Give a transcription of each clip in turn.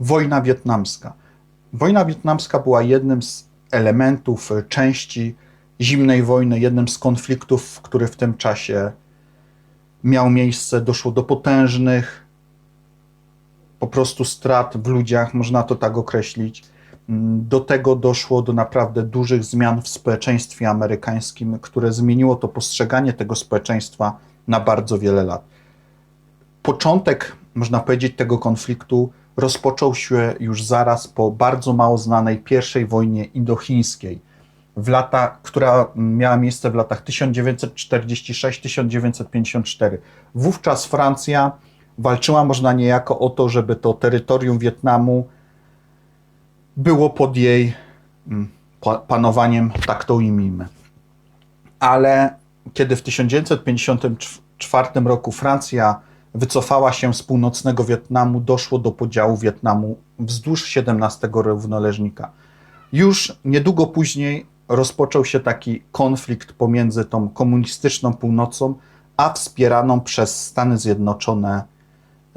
wojna wietnamska. Wojna wietnamska była jednym z elementów, części zimnej wojny, jednym z konfliktów, który w tym czasie miał miejsce. Doszło do potężnych po prostu strat w ludziach, można to tak określić. Do tego doszło do naprawdę dużych zmian w społeczeństwie amerykańskim, które zmieniło to postrzeganie tego społeczeństwa na bardzo wiele lat. Początek, można powiedzieć, tego konfliktu rozpoczął się już zaraz po bardzo mało znanej pierwszej wojnie indochińskiej, w lata, która miała miejsce w latach 1946-1954. Wówczas Francja walczyła, można niejako o to, żeby to terytorium Wietnamu było pod jej mm, pa- panowaniem, tak to ujmijmy. Ale kiedy w 1954 roku Francja wycofała się z północnego Wietnamu, doszło do podziału Wietnamu wzdłuż XVII równoleżnika. Już niedługo później rozpoczął się taki konflikt pomiędzy tą komunistyczną północą, a wspieraną przez Stany Zjednoczone,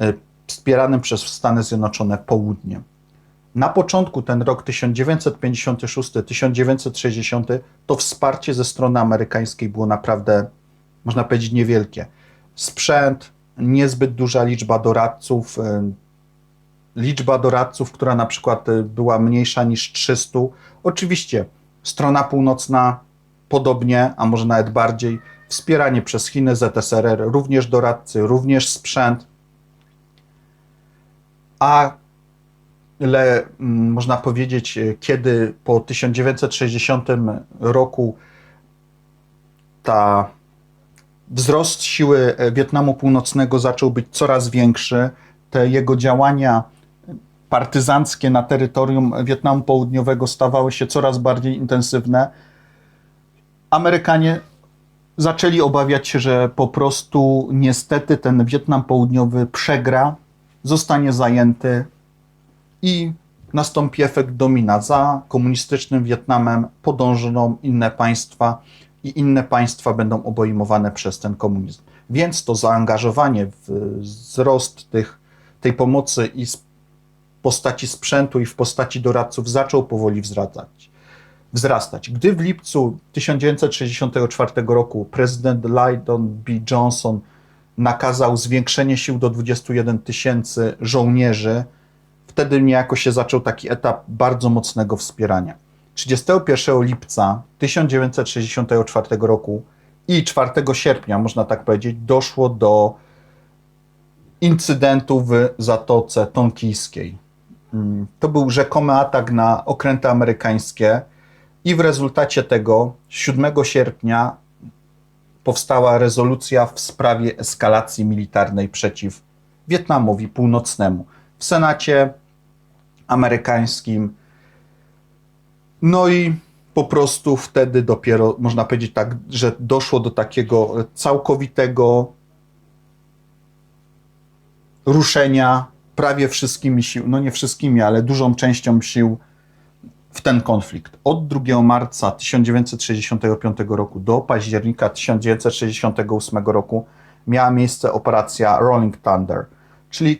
e, wspieranym przez Stany Zjednoczone południem. Na początku ten rok 1956-1960 to wsparcie ze strony amerykańskiej było naprawdę, można powiedzieć, niewielkie. Sprzęt, niezbyt duża liczba doradców, e, liczba doradców, która na przykład e, była mniejsza niż 300. Oczywiście strona północna podobnie, a może nawet bardziej, wspieranie przez Chiny, ZSRR, również doradcy, również sprzęt. A ile można powiedzieć, e, kiedy po 1960 roku ta wzrost siły e, Wietnamu Północnego zaczął być coraz większy, te jego działania partyzanckie na terytorium Wietnamu Południowego stawały się coraz bardziej intensywne. Amerykanie zaczęli obawiać się, że po prostu niestety ten Wietnam Południowy przegra, zostanie zajęty i nastąpi efekt domina. Za komunistycznym Wietnamem podążą inne państwa i inne państwa będą obejmowane przez ten komunizm. Więc to zaangażowanie w wzrost tych, tej pomocy i w postaci sprzętu i w postaci doradców zaczął powoli wzrastać. wzrastać. Gdy w lipcu 1964 roku prezydent Lyndon B. Johnson nakazał zwiększenie sił do 21 tysięcy żołnierzy, wtedy niejako się zaczął taki etap bardzo mocnego wspierania. 31 lipca 1964 roku i 4 sierpnia, można tak powiedzieć, doszło do incydentu w Zatoce Tonkijskiej. Mm, To był rzekomy atak na okręty amerykańskie i w rezultacie tego 7 sierpnia powstała rezolucja w sprawie eskalacji militarnej przeciw Wietnamowi Północnemu. W Senacie amerykańskim no i po prostu wtedy dopiero można powiedzieć tak, że doszło do takiego całkowitego ruszenia prawie wszystkimi sił, no nie wszystkimi, ale dużą częścią sił w ten konflikt. Od 2 marca 1965 roku do października 1968 roku miała miejsce operacja Rolling Thunder, czyli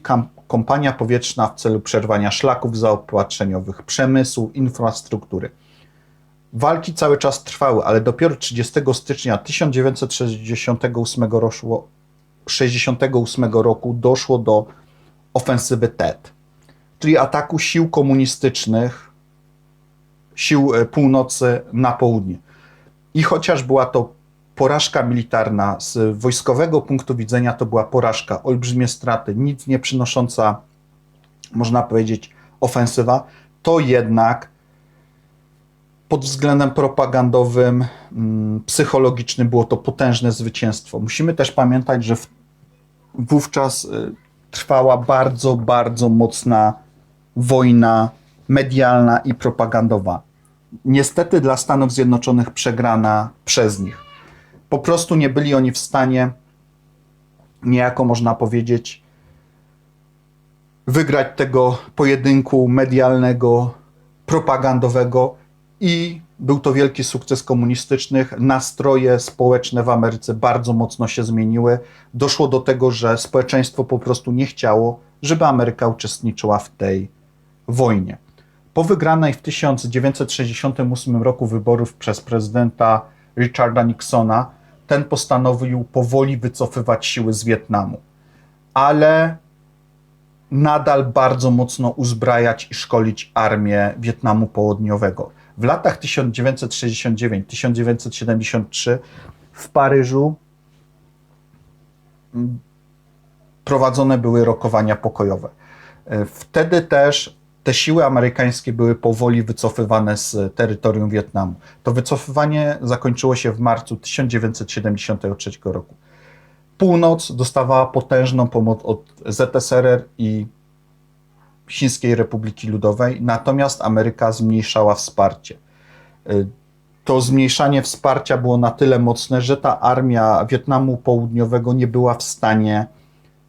kompania powietrzna w celu przerwania szlaków zaopatrzeniowych, przemysłu, infrastruktury. Walki cały czas trwały, ale dopiero 30 stycznia 1968 roku, 68 roku doszło do ofensywy TED, czyli ataku sił komunistycznych, sił e, północy na południe. I chociaż była to porażka militarna, z wojskowego punktu widzenia to była porażka, olbrzymie straty, nic nie przynosząca, można powiedzieć, ofensywa, to jednak pod względem propagandowym, mm, psychologicznym było to potężne zwycięstwo. Musimy też pamiętać, że wówczas y, trwała bardzo, bardzo mocna wojna medialna i propagandowa. Niestety dla Stanów Zjednoczonych przegrana przez nich. Po prostu nie byli oni w stanie, niejako można powiedzieć, wygrać tego pojedynku medialnego, propagandowego i był to wielki sukces komunistycznych. Nastroje społeczne w Ameryce bardzo mocno się zmieniły. Doszło do tego, że społeczeństwo po prostu nie chciało, żeby Ameryka uczestniczyła w tej wojnie. Po wygranej w 1968 roku wyborów przez prezydenta Richarda Nixona, ten postanowił powoli wycofywać siły z Wietnamu, ale nadal bardzo mocno uzbrajać i szkolić armię Wietnamu Południowego. W latach 1969-1973 w Paryżu mm, prowadzone były rokowania pokojowe. E, Wtedy też te siły amerykańskie były powoli wycofywane z terytorium Wietnamu. To wycofywanie zakończyło się w marcu 1973 roku. Północ dostawała potężną pomoc od ZSRR i Chińskiej Republiki Ludowej, natomiast Ameryka zmniejszała wsparcie. Y, To zmniejszanie wsparcia było na tyle mocne, że ta armia Wietnamu Południowego nie była w stanie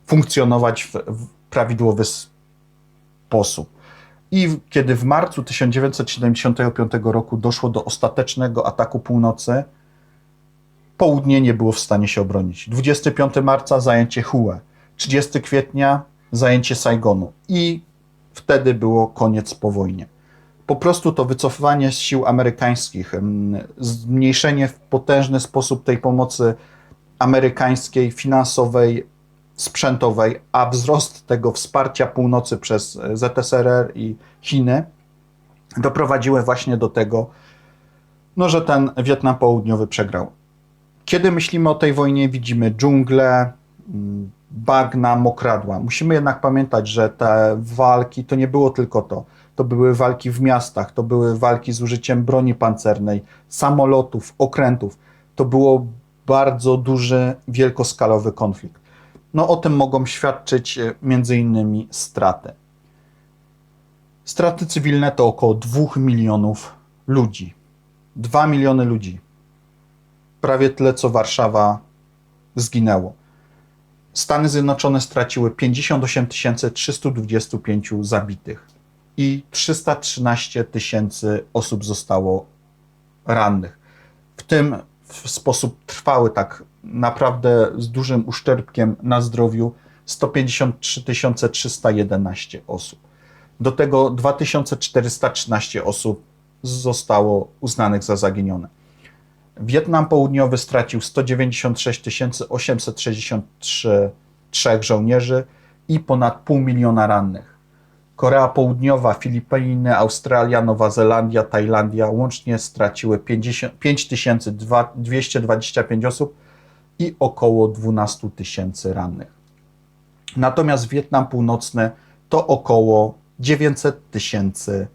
funkcjonować w, w prawidłowy sposób. I kiedy w marcu 1975 roku doszło do ostatecznego ataku północy, południe nie było w stanie się obronić. 25 marca zajęcie Hue, 30 kwietnia zajęcie Saigonu i wtedy było koniec po wojnie. Po prostu to wycofywanie z sił amerykańskich, em, zmniejszenie w potężny sposób tej pomocy amerykańskiej, finansowej, sprzętowej, a wzrost tego wsparcia północy przez e, ZSRR i Chiny doprowadziły właśnie do tego, no, że ten Wietnam Południowy przegrał. Kiedy myślimy o tej wojnie, widzimy dżunglę, mm, bagna, mokradła. Musimy jednak pamiętać, że te walki to nie było tylko to. To były walki w miastach, to były walki z użyciem broni pancernej, samolotów, okrętów. To było bardzo duży, wielkoskalowy konflikt. No o tym mogą świadczyć e, innymi straty. Straty cywilne to około 2 milionów ludzi. 2 miliony ludzi. Prawie tyle, co Warszawa zginęło. Stany Zjednoczone straciły 58 325 zabitych i 313 tysięcy osób zostało rannych. W tym w sposób trwały, tak naprawdę z dużym uszczerbkiem na zdrowiu 153 311 osób. Do tego 2413 osób zostało uznanych za zaginione. Wietnam Południowy stracił 196 863 trzech żołnierzy i ponad pół miliona rannych. Korea Południowa, Filipiny, Australia, Nowa Zelandia, Tajlandia łącznie straciły 50 5225 osób i około 12 tysięcy rannych. Natomiast Wietnam Północny to około 900 tysięcy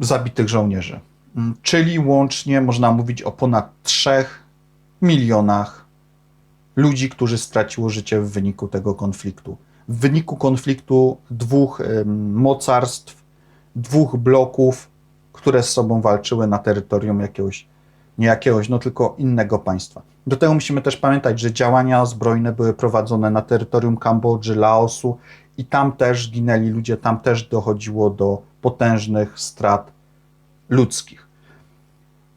zabitych żołnierzy. Mm, Czyli łącznie można mówić o ponad 3 milionach ludzi, którzy straciło życie w wyniku tego konfliktu. W wyniku konfliktu dwóch mocarstw, dwóch bloków, które z sobą walczyły na terytorium jakiegoś, nie jakiegoś, no tylko innego państwa. Do tego musimy też pamiętać, że działania zbrojne były prowadzone na terytorium Kambodży, Laosu i tam też ginęli ludzie, tam też dochodziło do potężnych strat ludzkich.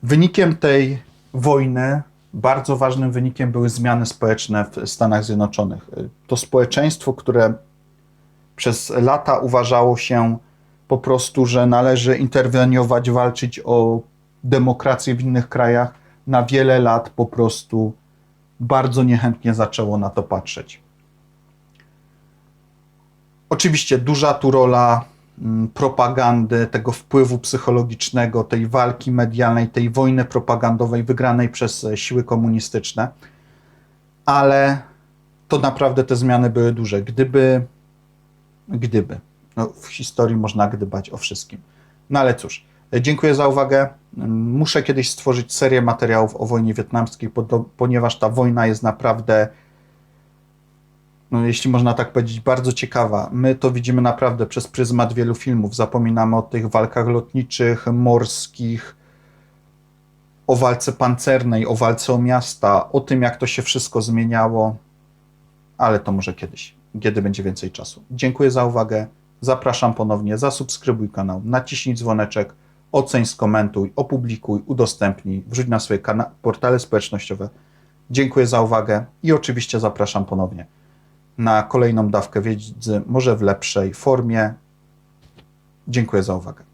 Wynikiem tej wojny, bardzo ważnym wynikiem były zmiany społeczne w Stanach Zjednoczonych. To społeczeństwo, które przez lata uważało się po prostu, że należy interweniować, walczyć o demokrację w innych krajach, na wiele lat po prostu bardzo niechętnie zaczęło na to patrzeć. Oczywiście duża tu rola mm, propagandy, tego wpływu psychologicznego, tej walki medialnej, tej wojny propagandowej wygranej przez e, siły komunistyczne, ale to naprawdę te zmiany były duże. Gdyby, gdyby, no w historii można gdybać o wszystkim. No ale cóż, dziękuję za uwagę. Muszę kiedyś stworzyć serię materiałów o wojnie wietnamskiej, ponieważ ta wojna jest naprawdę no, jeśli można tak powiedzieć, bardzo ciekawa. My to widzimy naprawdę przez pryzmat wielu filmów. Zapominamy o tych walkach lotniczych, morskich, o walce pancernej, o walce o miasta, o tym, jak to się wszystko zmieniało, ale to może kiedyś, kiedy będzie więcej czasu. Dziękuję za uwagę. Zapraszam ponownie. Zasubskrybuj kanał, naciśnij dzwoneczek, oceń, skomentuj, opublikuj, udostępnij, wrzuć na swoje portale społecznościowe. Dziękuję za uwagę i oczywiście zapraszam ponownie. na kolejną dawkę wiedzy, może w lepszej formie. Dziękuję za uwagę.